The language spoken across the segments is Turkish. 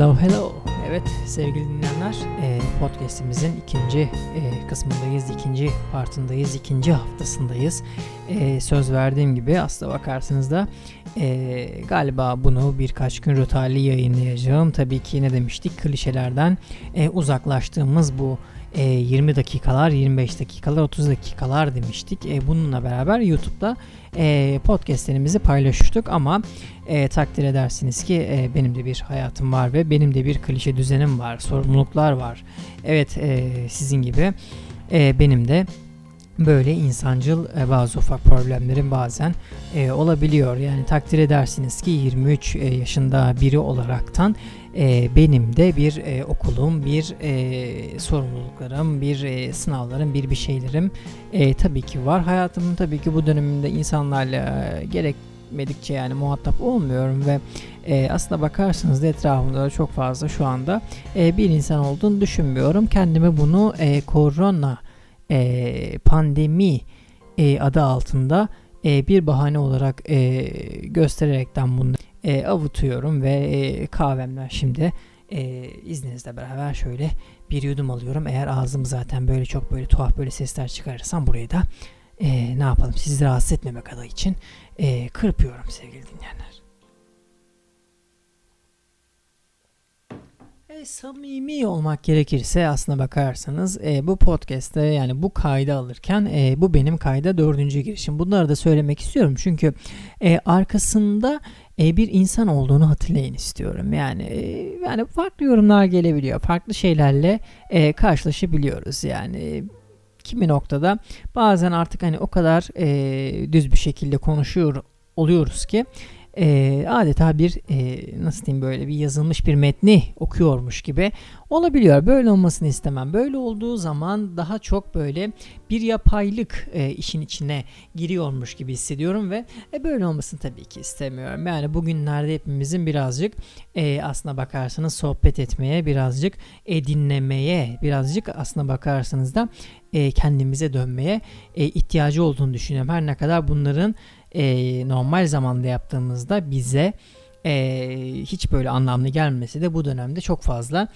Hello hello. Evet sevgili dinleyenler e, podcastimizin ikinci e, kısmındayız, ikinci partındayız, ikinci haftasındayız. E, söz verdiğim gibi aslına bakarsınız da galiba bunu birkaç gün rotali yayınlayacağım. Tabii ki ne demiştik klişelerden uzaklaştığımız bu e, 20 dakikalar, 25 dakikalar, 30 dakikalar demiştik. E, bununla beraber YouTube'da e, podcastlerimizi paylaşıyorduk ama e, takdir edersiniz ki e, benim de bir hayatım var ve benim de bir klişe düzenim var, sorumluluklar var. Evet e, sizin gibi e, benim de böyle insancıl e, bazı ufak problemlerim bazen e, olabiliyor. Yani takdir edersiniz ki 23 e, yaşında biri olaraktan e, benim de bir e, okulum, bir e, sorumluluklarım, bir e, sınavlarım, bir bir şeylerim e, tabii ki var. Hayatımın tabii ki bu döneminde insanlarla e, gerekmedikçe yani muhatap olmuyorum ve e, aslında bakarsanız da etrafımda da çok fazla şu anda e, bir insan olduğunu düşünmüyorum. Kendimi bunu e, korona e, pandemi e, adı altında e, bir bahane olarak e, göstererekten bunu e, avutuyorum ve e, kahvemden şimdi e, izninizle beraber şöyle bir yudum alıyorum. Eğer ağzım zaten böyle çok böyle tuhaf böyle sesler çıkarırsam burayı da e, ne yapalım sizi rahatsız etmemek adı için e, kırpıyorum sevgili dinleyenler. E, samimi olmak gerekirse aslına bakarsanız e, bu podcast'te yani bu kaydı alırken e, bu benim kayda dördüncü girişim. Bunları da söylemek istiyorum çünkü e, arkasında e, bir insan olduğunu hatırlayın istiyorum. Yani e, yani farklı yorumlar gelebiliyor. Farklı şeylerle e, karşılaşabiliyoruz. Yani kimi noktada bazen artık hani o kadar e, düz bir şekilde konuşuyor oluyoruz ki e, adeta bir e, nasıl diyeyim böyle bir yazılmış bir metni okuyormuş gibi olabiliyor. Böyle olmasını istemem. Böyle olduğu zaman daha çok böyle bir yapaylık e, işin içine giriyormuş gibi hissediyorum ve e, böyle olmasını tabii ki istemiyorum. Yani bugünlerde hepimizin birazcık e, aslına bakarsanız sohbet etmeye, birazcık e, dinlemeye, birazcık aslına bakarsanız da e, kendimize dönmeye e, ihtiyacı olduğunu düşünüyorum. Her ne kadar bunların e, normal zamanda yaptığımızda bize e, hiç böyle anlamlı gelmesi de bu dönemde çok fazla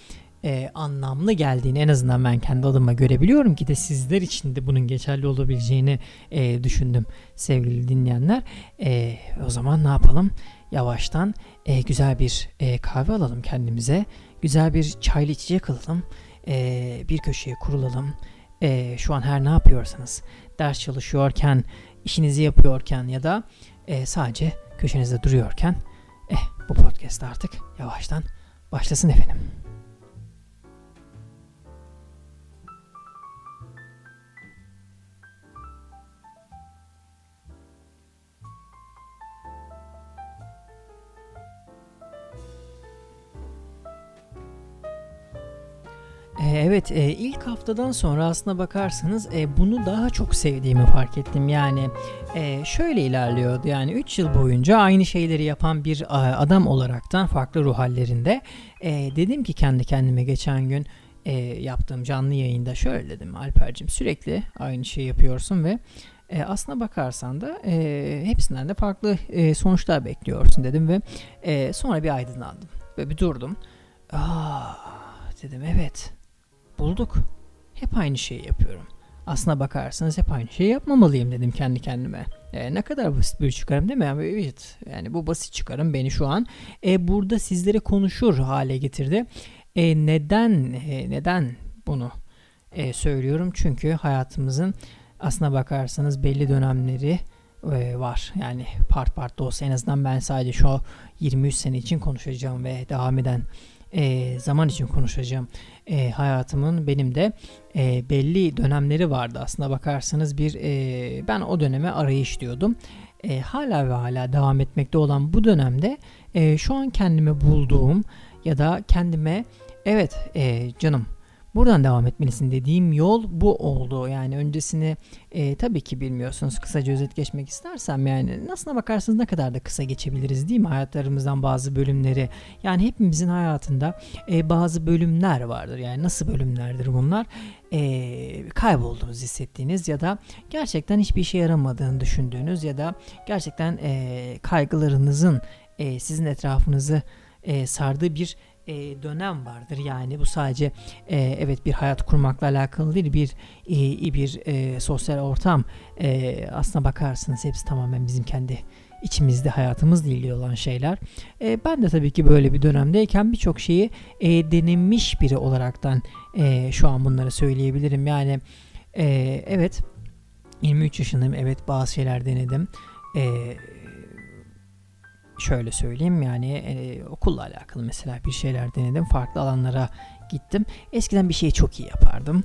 e, anlamlı geldiğini en azından ben kendi adıma görebiliyorum ki de sizler için de bunun geçerli olabileceğini e, düşündüm sevgili dinleyenler. E, o zaman ne yapalım? Yavaştan e, güzel bir e, kahve alalım kendimize. Güzel bir çaylı içecek alalım. E, bir köşeye kurulalım. E, şu an her ne yapıyorsanız ders çalışıyorken işinizi yapıyorken ya da e, sadece köşenizde duruyorken eh bu podcast artık yavaştan başlasın efendim. Evet e, ilk haftadan sonra aslına bakarsanız e, bunu daha çok sevdiğimi fark ettim. Yani e, şöyle ilerliyordu yani 3 yıl boyunca aynı şeyleri yapan bir adam olaraktan farklı ruh hallerinde dedim ki kendi kendime geçen gün yaptığım canlı yayında şöyle dedim Alper'cim sürekli aynı şeyi yapıyorsun ve e, aslına bakarsan da e, hepsinden de farklı e, sonuçlar bekliyorsun dedim ve e, sonra bir aydınlandım ve bir durdum. Aa, dedim evet bulduk. Hep aynı şeyi yapıyorum. Aslına bakarsanız hep aynı şeyi yapmamalıyım dedim kendi kendime. E, ne kadar basit bir çıkarım değil mi? Evet, yani bu basit çıkarım beni şu an e, burada sizlere konuşur hale getirdi. E, neden e, neden bunu e, söylüyorum? Çünkü hayatımızın aslına bakarsanız belli dönemleri e, var. Yani part part da olsa en azından ben sadece şu 23 sene için konuşacağım ve devam eden e, zaman için konuşacağım. E, hayatımın benim de e, belli dönemleri vardı aslında bakarsanız bir e, ben o döneme arayış diyordum. E, hala ve hala devam etmekte olan bu dönemde e, şu an kendimi bulduğum ya da kendime evet e, canım buradan devam etmelisin dediğim yol bu oldu. Yani öncesini e, tabii ki bilmiyorsunuz. Kısaca özet geçmek istersem yani nasıl bakarsanız ne kadar da kısa geçebiliriz değil mi hayatlarımızdan bazı bölümleri. Yani hepimizin hayatında e, bazı bölümler vardır. Yani nasıl bölümlerdir bunlar? E, kaybolduğunuz hissettiğiniz ya da gerçekten hiçbir işe yaramadığını düşündüğünüz ya da gerçekten e, kaygılarınızın e, sizin etrafınızı e, sardığı bir e, dönem vardır. Yani bu sadece e, evet bir hayat kurmakla alakalı değil, bir e, bir e, sosyal ortam. E, aslına bakarsınız hepsi tamamen bizim kendi içimizde hayatımızla ilgili olan şeyler. E, ben de tabii ki böyle bir dönemdeyken birçok şeyi e, denenmiş biri olaraktan e, şu an bunları söyleyebilirim. Yani e, evet 23 yaşındayım. Evet bazı şeyler denedim. E, şöyle söyleyeyim yani e, okulla alakalı mesela bir şeyler denedim. Farklı alanlara gittim. Eskiden bir şeyi çok iyi yapardım.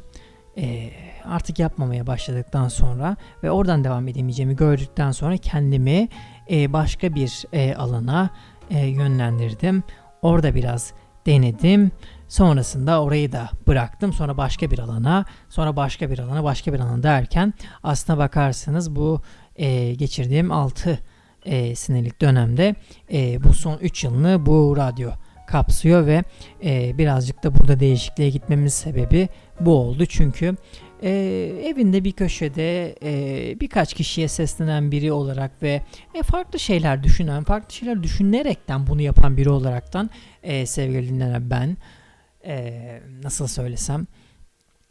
E, artık yapmamaya başladıktan sonra ve oradan devam edemeyeceğimi gördükten sonra kendimi e, başka bir e, alana e, yönlendirdim. Orada biraz denedim. Sonrasında orayı da bıraktım. Sonra başka bir alana, sonra başka bir alana, başka bir alana derken aslına bakarsanız bu e, geçirdiğim 6 e, senelik dönemde e, bu son 3 yılını bu radyo kapsıyor ve e, birazcık da burada değişikliğe gitmemiz sebebi bu oldu. Çünkü e, evinde bir köşede e, birkaç kişiye seslenen biri olarak ve e, farklı şeyler düşünen, farklı şeyler düşünerekten bunu yapan biri olaraktan e, sevgili dinleyen ben e, nasıl söylesem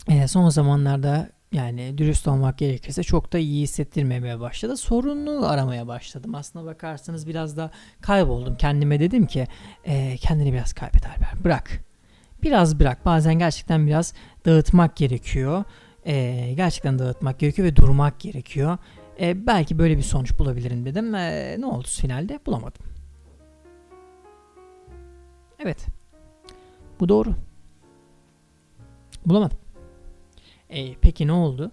e, son zamanlarda yani dürüst olmak gerekirse çok da iyi hissettirmemeye başladı. Sorunlu aramaya başladım. Aslına bakarsanız biraz da kayboldum. Kendime dedim ki e, kendini biraz kaybet Albert. Bırak. Biraz bırak. Bazen gerçekten biraz dağıtmak gerekiyor. E, gerçekten dağıtmak gerekiyor ve durmak gerekiyor. E, belki böyle bir sonuç bulabilirim dedim. E, ne oldu finalde? Bulamadım. Evet. Bu doğru. Bulamadım. E, peki ne oldu?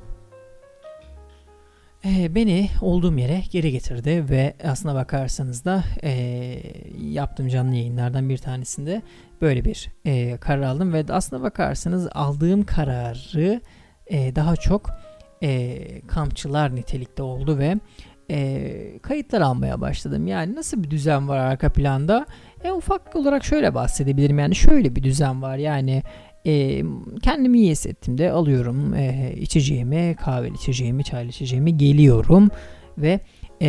E, beni olduğum yere geri getirdi ve aslına bakarsanız da e, yaptığım canlı yayınlardan bir tanesinde böyle bir e, karar aldım ve aslına bakarsanız aldığım kararı e, daha çok e, kampçılar nitelikte oldu ve e, kayıtlar almaya başladım. Yani nasıl bir düzen var arka planda? E, ufak olarak şöyle bahsedebilirim. Yani şöyle bir düzen var. Yani e, kendimi iyi hissettiğimde alıyorum e, içeceğimi, kahveli içeceğimi, çaylı içeceğimi geliyorum ve e,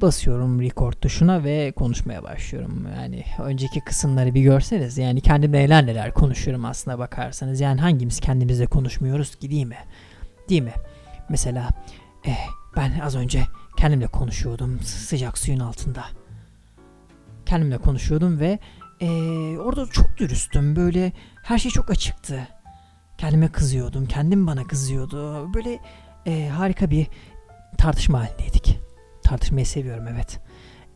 basıyorum record tuşuna ve konuşmaya başlıyorum. Yani önceki kısımları bir görseniz yani kendimle neler neler konuşuyorum aslında bakarsanız. Yani hangimiz kendimizle konuşmuyoruz ki değil mi? Değil mi? Mesela e, ben az önce kendimle konuşuyordum sıcak suyun altında. Kendimle konuşuyordum ve e, orada çok dürüstüm. Böyle her şey çok açıktı. Kendime kızıyordum. Kendim bana kızıyordu. Böyle e, harika bir tartışma halindeydik. Tartışmayı seviyorum evet.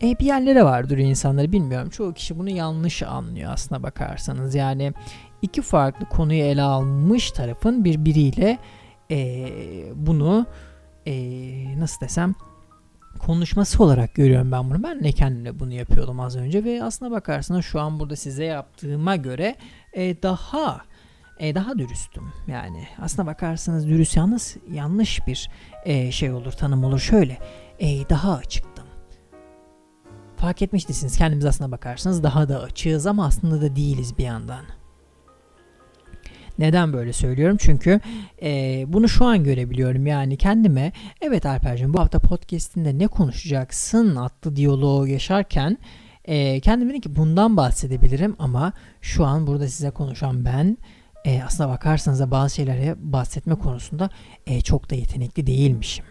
E, bir yerlere vardır insanları bilmiyorum. Çoğu kişi bunu yanlış anlıyor aslına bakarsanız. Yani iki farklı konuyu ele almış tarafın birbiriyle e, bunu e, nasıl desem konuşması olarak görüyorum ben bunu. Ben de kendimle bunu yapıyordum az önce ve aslına bakarsanız şu an burada size yaptığıma göre e, daha e, daha dürüstüm. Yani aslına bakarsanız dürüst yalnız yanlış bir e, şey olur, tanım olur. Şöyle e, daha açıktım. Fark etmiştiniz kendimiz aslına bakarsanız daha da açığız ama aslında da değiliz bir yandan. Neden böyle söylüyorum? Çünkü e, bunu şu an görebiliyorum. Yani kendime evet Alper'cim bu hafta podcastinde ne konuşacaksın adlı diyaloğu yaşarken e, kendim dedim ki bundan bahsedebilirim ama şu an burada size konuşan ben e, aslına bakarsanız da bazı şeylere bahsetme konusunda e, çok da yetenekli değilmişim.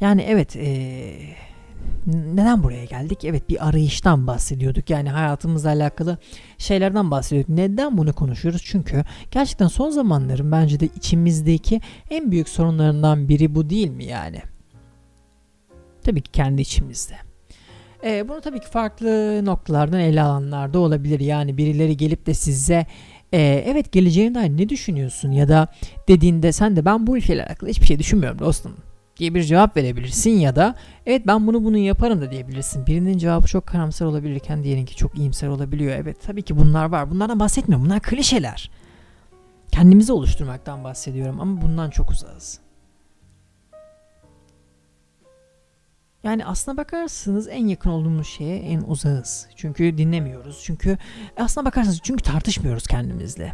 Yani evet eee neden buraya geldik? Evet bir arayıştan bahsediyorduk. Yani hayatımızla alakalı şeylerden bahsediyorduk. Neden bunu konuşuyoruz? Çünkü gerçekten son zamanların bence de içimizdeki en büyük sorunlarından biri bu değil mi yani? Tabii ki kendi içimizde. Ee, bunu tabii ki farklı noktalardan ele alanlarda olabilir. Yani birileri gelip de size e, evet geleceğine dair ne düşünüyorsun ya da dediğinde sen de ben bu ülkeyle alakalı hiçbir şey düşünmüyorum dostum diye bir cevap verebilirsin ya da evet ben bunu bunu yaparım da diyebilirsin. Birinin cevabı çok karamsar olabilirken diğerinki çok iyimser olabiliyor. Evet tabii ki bunlar var. Bunlardan bahsetmiyorum. Bunlar klişeler. Kendimizi oluşturmaktan bahsediyorum ama bundan çok uzağız. Yani aslına bakarsınız en yakın olduğumuz şeye en uzağız. Çünkü dinlemiyoruz. Çünkü aslına bakarsanız çünkü tartışmıyoruz kendimizle.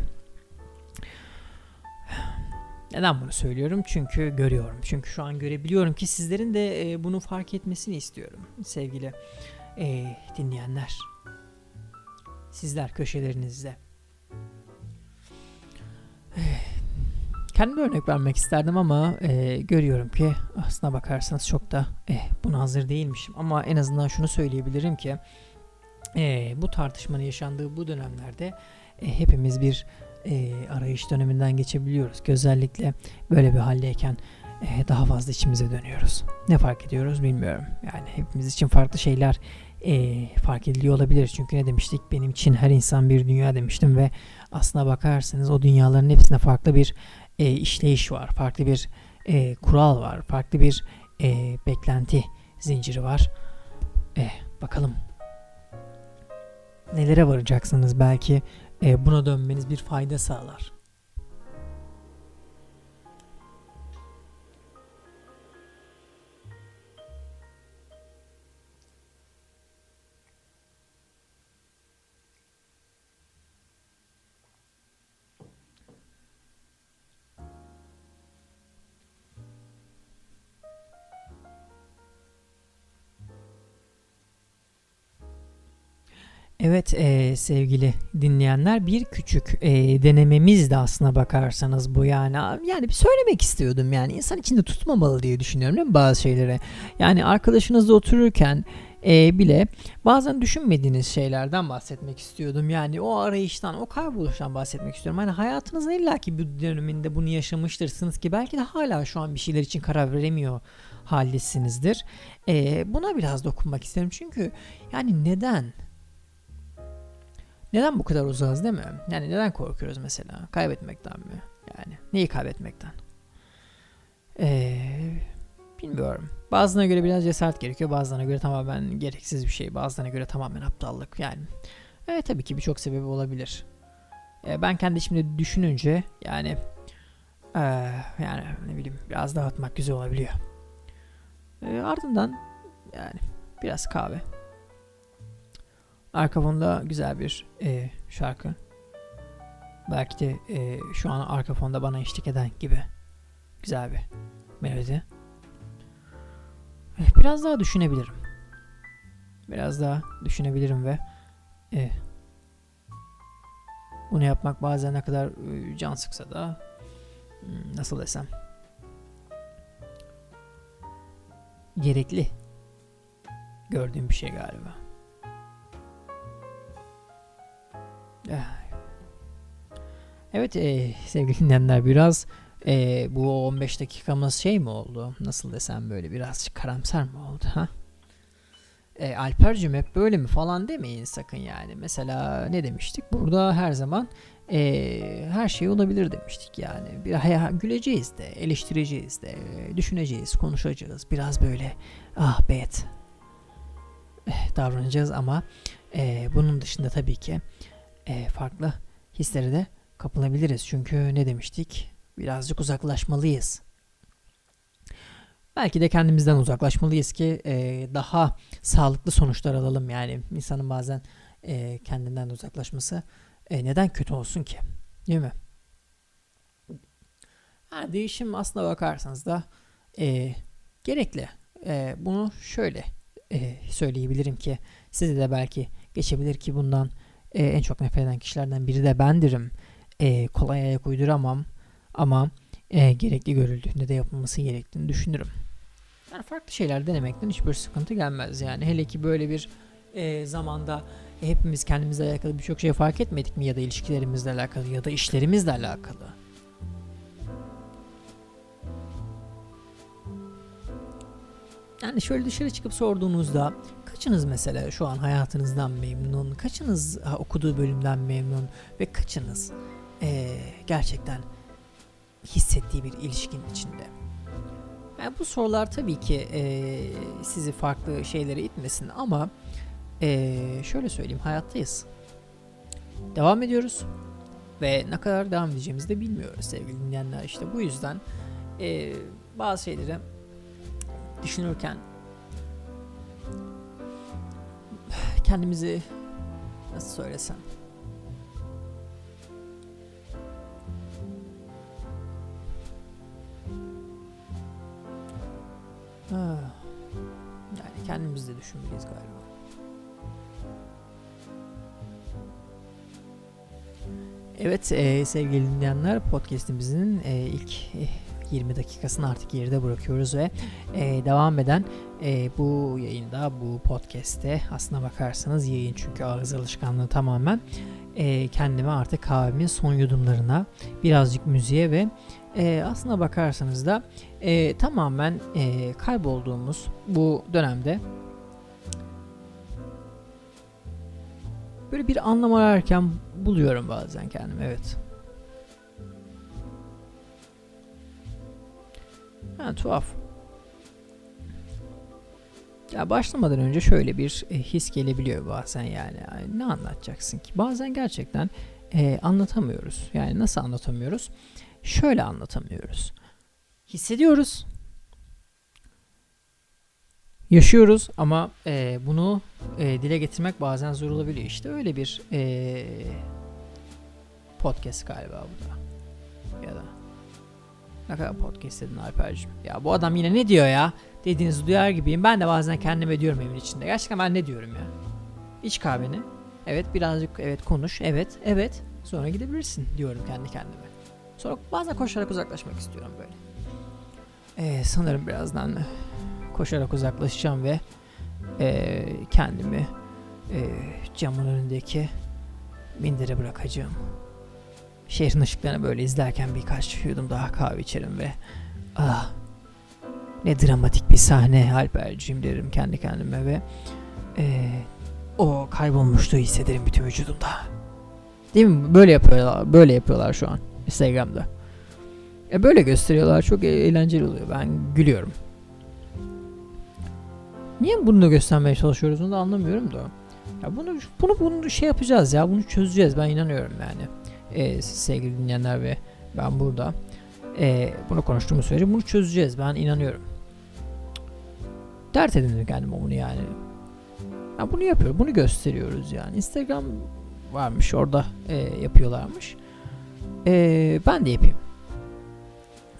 Neden bunu söylüyorum? Çünkü görüyorum. Çünkü şu an görebiliyorum ki sizlerin de e, bunu fark etmesini istiyorum sevgili e, dinleyenler. Sizler köşelerinizde. Kendime örnek vermek isterdim ama e, görüyorum ki aslına bakarsanız çok da eh, buna hazır değilmişim. Ama en azından şunu söyleyebilirim ki e, bu tartışmanın yaşandığı bu dönemlerde e, hepimiz bir e, arayış döneminden geçebiliyoruz. Ki özellikle böyle bir haldeyken e, daha fazla içimize dönüyoruz. Ne fark ediyoruz bilmiyorum. Yani hepimiz için farklı şeyler e, fark ediliyor olabilir. Çünkü ne demiştik? Benim için her insan bir dünya demiştim ve aslına bakarsanız o dünyaların hepsinde farklı bir e, işleyiş var. Farklı bir e, kural var. Farklı bir e, beklenti zinciri var. E, bakalım nelere varacaksınız belki buna dönmeniz bir fayda sağlar. Evet e, sevgili dinleyenler bir küçük e, denememiz de aslına bakarsanız bu yani. Yani bir söylemek istiyordum yani. İnsan içinde tutmamalı diye düşünüyorum değil mi bazı şeylere yani arkadaşınızla otururken e, bile bazen düşünmediğiniz şeylerden bahsetmek istiyordum. Yani o arayıştan o kayboluştan bahsetmek istiyorum. Hani hayatınızın illaki bir döneminde bunu yaşamıştırsınız ki belki de hala şu an bir şeyler için karar veremiyor haldesinizdir e, buna biraz dokunmak isterim. Çünkü yani neden neden bu kadar uzağız değil mi? Yani neden korkuyoruz mesela? Kaybetmekten mi? Yani neyi kaybetmekten? Ee, bilmiyorum. Bazılarına göre biraz cesaret gerekiyor. Bazılarına göre tamamen gereksiz bir şey. Bazılarına göre tamamen aptallık. Yani evet tabii ki birçok sebebi olabilir. Ee, ben kendi içimde düşününce yani ee, yani ne bileyim biraz dağıtmak güzel olabiliyor. Ee, ardından yani biraz kahve. Arka fonda güzel bir e, şarkı. Belki de e, şu an arka fonda bana eşlik eden gibi güzel bir melodi. E, biraz daha düşünebilirim. Biraz daha düşünebilirim ve e, bunu yapmak bazen ne kadar e, can sıksa da hmm, nasıl desem gerekli gördüğüm bir şey galiba. Evet e, sevgili dinleyenler biraz e, bu 15 dakikamız şey mi oldu? Nasıl desem böyle biraz karamsar mı oldu ha? E, Alper'cim hep böyle mi falan demeyin sakın yani. Mesela ne demiştik? Burada her zaman e, her şey olabilir demiştik yani. Bir güleceğiz de, eleştireceğiz de, düşüneceğiz, konuşacağız. Biraz böyle ah bet eh, davranacağız ama e, bunun dışında tabii ki e, farklı hislere de kapılabiliriz. Çünkü ne demiştik? Birazcık uzaklaşmalıyız. Belki de kendimizden uzaklaşmalıyız ki e, daha sağlıklı sonuçlar alalım. Yani insanın bazen e, kendinden uzaklaşması e, neden kötü olsun ki? Değil mi? Yani değişim aslında bakarsanız da e, gerekli. E, bunu şöyle e, söyleyebilirim ki size de belki geçebilir ki bundan e, en çok nefret eden kişilerden biri de bendirim. E, kolay ayak uyduramam ama e, gerekli görüldüğünde de yapılması gerektiğini düşünürüm. Yani farklı şeyler denemekten hiçbir sıkıntı gelmez yani. Hele ki böyle bir e, zamanda hepimiz kendimizle alakalı birçok şey fark etmedik mi ya da ilişkilerimizle alakalı ya da işlerimizle alakalı. Yani şöyle dışarı çıkıp sorduğunuzda Kaçınız mesela şu an hayatınızdan memnun? Kaçınız okuduğu bölümden memnun? Ve kaçınız e, gerçekten hissettiği bir ilişkin içinde? Yani bu sorular tabii ki e, sizi farklı şeylere itmesin ama e, şöyle söyleyeyim hayattayız. Devam ediyoruz ve ne kadar devam edeceğimizi de bilmiyoruz sevgili dinleyenler. İşte bu yüzden e, bazı şeyleri düşünürken kendimizi nasıl söylesem yani kendimizi de düşünmeliyiz galiba. Evet e, sevgili dinleyenler podcastimizin e, ilk e, 20 dakikasını artık geride bırakıyoruz ve e, devam eden e, bu yayında bu podcast'te aslına bakarsanız yayın çünkü ağız alışkanlığı tamamen e, kendime artık kahvemin son yudumlarına birazcık müziğe ve e, aslına bakarsanız da e, tamamen e, kaybolduğumuz bu dönemde böyle bir anlam ararken buluyorum bazen kendimi evet. Ha, tuhaf. Ya başlamadan önce şöyle bir e, his gelebiliyor bazen yani. yani. Ne anlatacaksın ki? Bazen gerçekten e, anlatamıyoruz. Yani nasıl anlatamıyoruz? Şöyle anlatamıyoruz. Hissediyoruz. Yaşıyoruz ama e, bunu e, dile getirmek bazen zor olabiliyor. İşte öyle bir e, podcast galiba bu da. Ya da ne kadar podcast dedin Alper'cim. Ya bu adam yine ne diyor ya? Dediğinizi duyar gibiyim. Ben de bazen kendime diyorum evin içinde. Gerçekten ben ne diyorum ya? İç kahveni. Evet birazcık evet konuş. Evet evet. Sonra gidebilirsin diyorum kendi kendime. Sonra bazen koşarak uzaklaşmak istiyorum böyle. Ee, sanırım birazdan koşarak uzaklaşacağım ve e, kendimi e, camın önündeki mindere bırakacağım. Şehrin ışıklarını böyle izlerken birkaç yudum daha kahve içerim ve ah ne dramatik bir sahne Alperciğim derim kendi kendime ve e, o kaybolmuşluğu hissederim bütün vücudumda. Değil mi? Böyle yapıyorlar. Böyle yapıyorlar şu an Instagram'da. E böyle gösteriyorlar. Çok e- eğlenceli oluyor. Ben gülüyorum. Niye bunu da göstermeye çalışıyoruz onu da anlamıyorum da. Ya bunu bunu bunu şey yapacağız ya. Bunu çözeceğiz. Ben inanıyorum yani. E, sevgili dinleyenler ve ben burada e, bunu konuştuğumuz sürece bunu çözeceğiz. Ben inanıyorum. Dert edindim kendime bunu yani. Ya bunu yapıyor. Bunu gösteriyoruz yani. Instagram varmış orada e, yapıyorlarmış. E, ben de yapayım.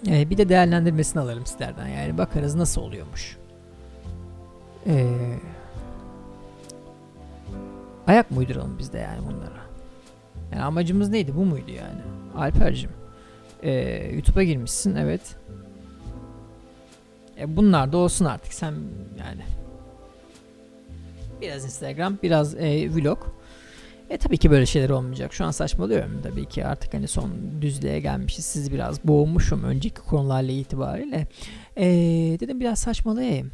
E, bir de değerlendirmesini alırım sizlerden. Yani bakarız nasıl oluyormuş. E, ayak mı uyduralım biz de yani bunlara? Yani amacımız neydi? Bu muydu yani? Alper'cim. E, YouTube'a girmişsin evet. E, bunlar da olsun artık sen yani. Biraz Instagram, biraz e, vlog. E tabii ki böyle şeyler olmayacak. Şu an saçmalıyorum tabii ki artık hani son düzlüğe gelmişiz. Sizi biraz boğmuşum önceki konularla itibariyle. E, dedim biraz saçmalayayım.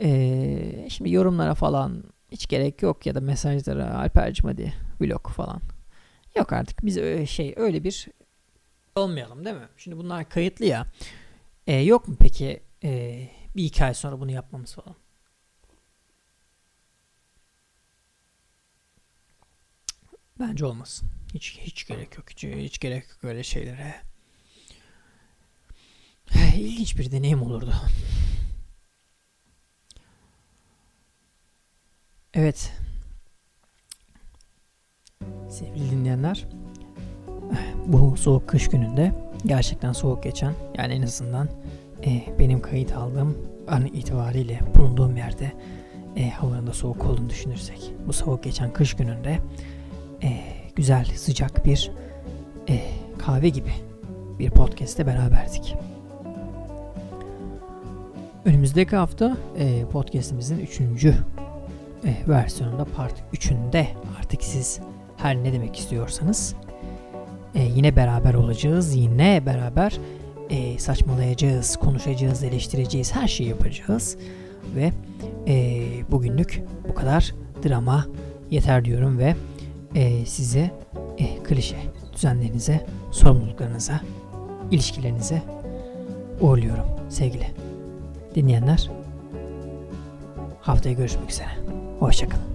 E, şimdi yorumlara falan hiç gerek yok ya da mesajlara Alper'cim hadi vlog falan. Yok artık biz öyle şey öyle bir olmayalım değil mi? Şimdi bunlar kayıtlı ya. E, yok mu peki e, bir iki ay sonra bunu yapmamız falan? Bence olmasın. Hiç hiç gerek yok. Hiç, hiç gerek yok öyle şeylere. İlginç bir deneyim olurdu. Evet. Sevgili dinleyenler, bu soğuk kış gününde gerçekten soğuk geçen, yani en azından e, benim kayıt aldığım an itibariyle bulunduğum yerde e, havanın da soğuk olduğunu düşünürsek, bu soğuk geçen kış gününde e, güzel sıcak bir e, kahve gibi bir podcast'te beraberdik. Önümüzdeki hafta e, podcast'imizin 3. E, versiyonunda part 3'ünde artık siz her ne demek istiyorsanız e, yine beraber olacağız. Yine beraber e, saçmalayacağız, konuşacağız, eleştireceğiz, her şeyi yapacağız. Ve e, bugünlük bu kadar drama yeter diyorum ve e, size e, klişe düzenlerinize, sorumluluklarınıza, ilişkilerinize uğurluyorum sevgili dinleyenler. Haftaya görüşmek üzere. Hoşçakalın.